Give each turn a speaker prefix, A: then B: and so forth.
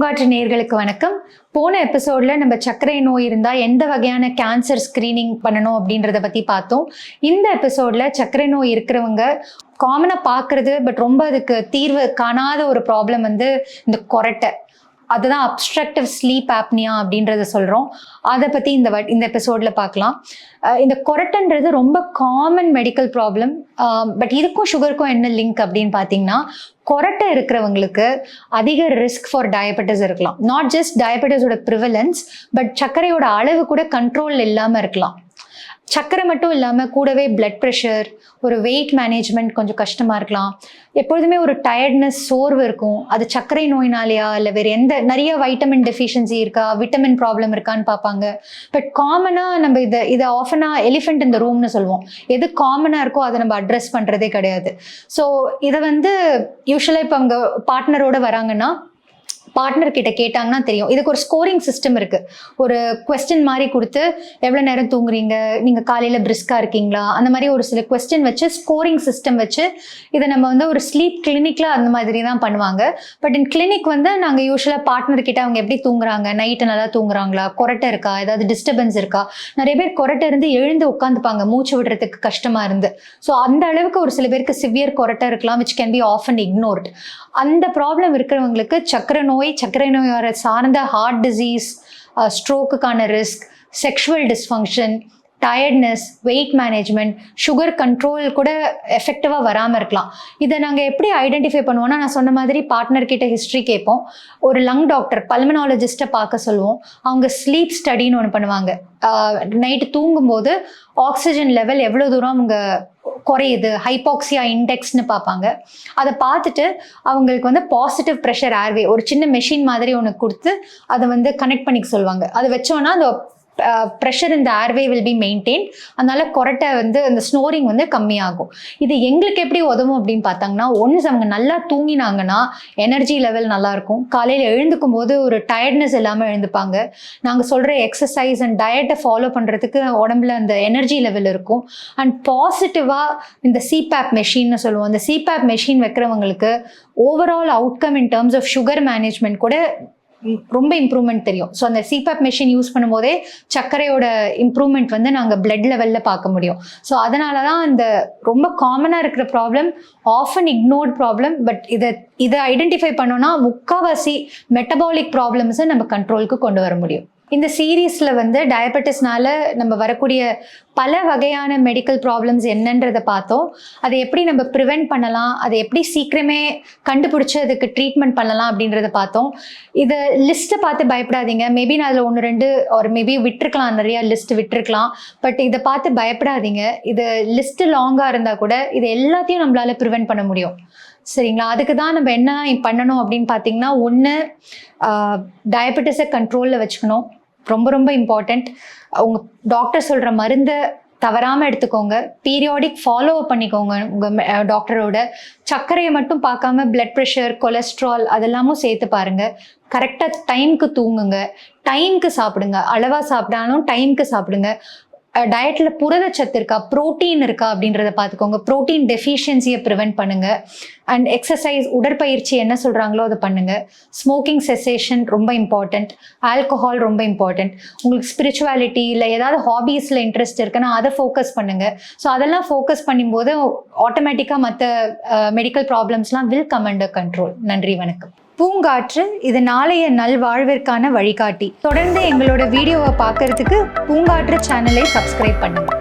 A: பூங்காற்று நேர்களுக்கு வணக்கம். போன எபிசோட்ல நம்ம சர்க்கரை நோய் இருந்தா எந்த வகையான கேன்சர் ஸ்கிரீனிங் பண்ணணும் அப்படின்றத பத்தி பார்த்தோம். இந்த எபிசோட்ல சர்க்கரை நோய் இருக்கிறவங்க காமனாக பார்க்குறது பட் ரொம்ப அதுக்கு தீர்வு காணாத ஒரு ப்ராப்ளம் வந்து இந்த கொரட்டை. அதுதான் அப்ஸ்ட்ரக்டிவ் ஸ்லீப் ஆப்னியா அப்படின்றத சொல்கிறோம் அதை பற்றி இந்த வட் இந்த எபிசோடில் பார்க்கலாம். இந்த கொரட்டன்றது ரொம்ப காமன் மெடிக்கல் ப்ராப்ளம் பட் இதுக்கும் சுகருக்கும் என்ன லிங்க் அப்படின்னு பார்த்தீங்கன்னா கொரட்டை இருக்கிறவங்களுக்கு அதிக ரிஸ்க் ஃபார் டயபெட்டிஸ் இருக்கலாம். நாட் ஜஸ்ட் டயபெட்டிஸோட ப்ரிவலன்ஸ் பட் சர்க்கரையோட அளவு கூட கண்ட்ரோல் இல்லாமல் இருக்கலாம். சர்க்கரை மட்டும் இல்லாமல் கூடவே பிளட் ப்ரெஷர் ஒரு வெயிட் மேனேஜ்மெண்ட் கொஞ்சம் கஷ்டமாக இருக்கலாம். எப்பொழுதுமே ஒரு டயர்ட்னஸ் சோர்வு இருக்கும். அது சர்க்கரை நோயினாலேயா? இல்லை வேறு எந்த நிறைய வைட்டமின் டெஃபிஷியன்சி இருக்கா? விட்டமின் ப்ராப்ளம் இருக்கான்னு பார்ப்பாங்க. பட் காமனாக நம்ம இதை இதை ஆஃபனாக எலிஃபெண்ட் இந்த ரூம்னு சொல்லுவோம். எது காமனாக இருக்கோ அதை நம்ம அட்ரஸ் பண்ணுறதே கிடையாது. ஸோ இதை வந்து யூஸ்வலாக இப்போ அவங்க பார்ட்னரோடு வராங்கன்னா பார்ட்னர் கிட்ட கேட்டாங்கன்னா தெரியும். இதுக்கு ஒரு ஸ்கோரிங் சிஸ்டம் இருக்கு. ஒரு கொஸ்டின் மாதிரி கொடுத்து எவ்வளோ நேரம் தூங்குறீங்க? நீங்கள் காலையில் பிரிஸ்கா இருக்கீங்களா? அந்த மாதிரி ஒரு சில கொஸ்டின் வச்சு ஸ்கோரிங் சிஸ்டம் வச்சு இதை நம்ம வந்து ஒரு ஸ்லீப் கிளினிக்ல அந்த மாதிரி தான் பண்ணுவாங்க. பட் இன் கிளினிக் வந்து நாங்கள் யூஸ்வலாக பார்ட்னர் கிட்ட அவங்க எப்படி தூங்குறாங்க? நைட்டு நல்லா தூங்குறாங்களா? கொரட்டை இருக்கா? ஏதாவது டிஸ்டர்பன்ஸ் இருக்கா? நிறைய பேர் கொரட்டை இருந்து எழுந்து உட்காந்துப்பாங்க மூச்சு விடுறதுக்கு கஷ்டமா இருந்து. ஸோ அந்த அளவுக்கு ஒரு சில பேருக்கு சிவியர் கொரட்டை இருக்கலாம் which can be often ignored அந்த ப்ராப்ளம் இருக்கிறவங்களுக்கு சக்கர நோய் சர்க்கரை நோய் வர சார்ந்த heart disease ஸ்ட்ரோக்குக்கான risk sexual dysfunction tiredness weight management sugar control கூட எஃபெக்டிவாக வராமல் இருக்கலாம். இதை நாங்கள் எப்படி ஐடென்டிஃபை பண்ணுவோம்னா நான் சொன்ன மாதிரி பார்ட்னர் கிட்ட ஹிஸ்ட்ரி கேட்போம். ஒரு லங் டாக்டர் பல்மனாலஜிஸ்ட்டை பார்க்க சொல்லுவோம். அவங்க ஸ்லீப் ஸ்டடின்னு ஒன்று பண்ணுவாங்க. நைட்டு தூங்கும்போது ஆக்சிஜன் லெவல் எவ்வளோ தூரம் அவங்க குறையுது ஹைபாக்சியா இண்டெக்ஸ்னு பார்ப்பாங்க. அதை பார்த்துட்டு அவங்களுக்கு வந்து பாசிட்டிவ் ப்ரெஷர் ஏர்வே ஒரு சின்ன மெஷின் மாதிரி ஒன்று கொடுத்து அதை வந்து கனெக்ட் பண்ணிக்க சொல்லுவாங்க. அதை வச்சோன்னா அந்த ப்ரெஷர் இந்த ஏர்வே வில் பி மெயின்டைன் அதனால கொரட்டை வந்து அந்த ஸ்னோரிங் வந்து கம்மியாகும். இது எங்களுக்கு எப்படி உதவும் அப்படின்னு பார்த்தாங்கன்னா ஒன்ஸ் அவங்க நல்லா தூங்கினாங்கன்னா எனர்ஜி லெவல் நல்லா இருக்கும் காலையில் எழுந்துக்கும் போது ஒரு டயர்ட்னஸ் இல்லாமல் எழுந்துப்பாங்க. நாங்கள் சொல்கிற எக்ஸசைஸ் அண்ட் டயட்டை ஃபாலோ பண்ணுறதுக்கு உடம்புல அந்த எனர்ஜி லெவல் இருக்கும். அண்ட் பாசிட்டிவாக இந்த சிபேப் மெஷின்னு சொல்லுவோம். அந்த CPAP machine வைக்கிறவங்களுக்கு overall outcome in terms of sugar management கூட ரொம்ப இம்ப்ரூவ்மெண்ட் தெரியும். ஸோ அந்த சிபேப் மெஷின் யூஸ் பண்ணும்போதே சர்க்கரையோட இம்ப்ரூவ்மெண்ட் வந்து நாங்கள் பிளட் லெவலில் பார்க்க முடியும். ஸோ அதனால தான் அந்த ரொம்ப காமனாக இருக்கிற problem often ignored problem but இதை இதை ஐடென்டிஃபை பண்ணோன்னா முக்காவாசி மெட்டபாலிக் ப்ராப்ளம்ஸை நம்ம கண்ட்ரோலுக்கு கொண்டு வர முடியும். இந்த சீரீஸில் வந்து டயபெட்டிஸ்னால நம்ம வரக்கூடிய பல வகையான மெடிக்கல் ப்ராப்ளம்ஸ் என்னன்றதை பார்த்தோம். அதை எப்படி நம்ம ப்ரிவெண்ட் பண்ணலாம்? அதை எப்படி சீக்கிரமே கண்டுபிடிச்சி அதுக்கு ட்ரீட்மெண்ட் பண்ணலாம் அப்படின்றத பார்த்தோம். இதை லிஸ்ட்டை பார்த்து பயப்படாதீங்க. மேபி நான் அதில் ஒன்று ரெண்டு ஒரு மேபி விட்டுருக்கலாம். நிறைய லிஸ்ட் விட்டுருக்கலாம். பட் இதை பார்த்து பயப்படாதீங்க. இது லிஸ்ட்டு லாங்காக இருந்தால் கூட இது எல்லாத்தையும் நம்மளால ப்ரிவெண்ட் பண்ண முடியும். சரிங்களா? அதுக்கு தான் நம்ம என்ன பண்ணணும் அப்படின்னு பார்த்தீங்கன்னா ஒன்று டயபெட்டிஸை கண்ட்ரோலில் வச்சுக்கணும். ரொம்ப ரொம்ப இம்பார்ட்டண்ட் உங்கள் டாக்டர் சொல்கிற மருந்தை தவறாமல் எடுத்துக்கோங்க. பீரியாடிக் ஃபாலோ அப் பண்ணிக்கோங்க உங்கள் டாக்டரோட சர்க்கரையை மட்டும் பார்க்காம பிளட் ப்ரெஷர் கொலஸ்ட்ரால் அதெல்லாமும் சேர்த்து பாருங்க. கரெக்டாக டைம்க்கு தூங்குங்க. டைம்க்கு சாப்பிடுங்க. அளவாக சாப்பிட்டாலும் டைம்க்கு சாப்பிடுங்க. டயட்ல புரதச்சத்து இருக்கா புரோட்டீன் இருக்கா அப்படின்றத பார்த்துக்கோங்க. ப்ரோட்டீன் டெஃபிஷியன்சியை ப்ரிவெண்ட் பண்ணுங்க. அண்ட் எக்ஸசைஸ் உடற்பயிற்சி என்ன சொல்றாங்களோ அதை பண்ணுங்க. ஸ்மோக்கிங் செசேஷன் ரொம்ப இம்பார்ட்டண்ட் ஆல்கஹால் ரொம்ப இம்பார்ட்டண்ட் உங்களுக்கு ஸ்பிரிச்சுவாலிட்டி இல்லை ஏதாவது ஹாபீஸில் இன்ட்ரெஸ்ட் இருக்குன்னா அதை ஃபோக்கஸ் பண்ணுங்க. ஸோ அதெல்லாம் ஃபோக்கஸ் பண்ணும்போது ஆட்டோமேட்டிக்காக மற்ற மெடிக்கல் ப்ராப்ளம்ஸ்லாம் வில் கம் அண்டர் கண்ட்ரோல் நன்றி வணக்கம். பூங்காற்று இது நாளைய நல்வாழ்விற்கான வழிகாட்டி. தொடர்ந்து எங்களோட வீடியோவை பார்க்கறதுக்கு பூங்காற்று சேனலை சப்ஸ்கிரைப் பண்ணுங்கள்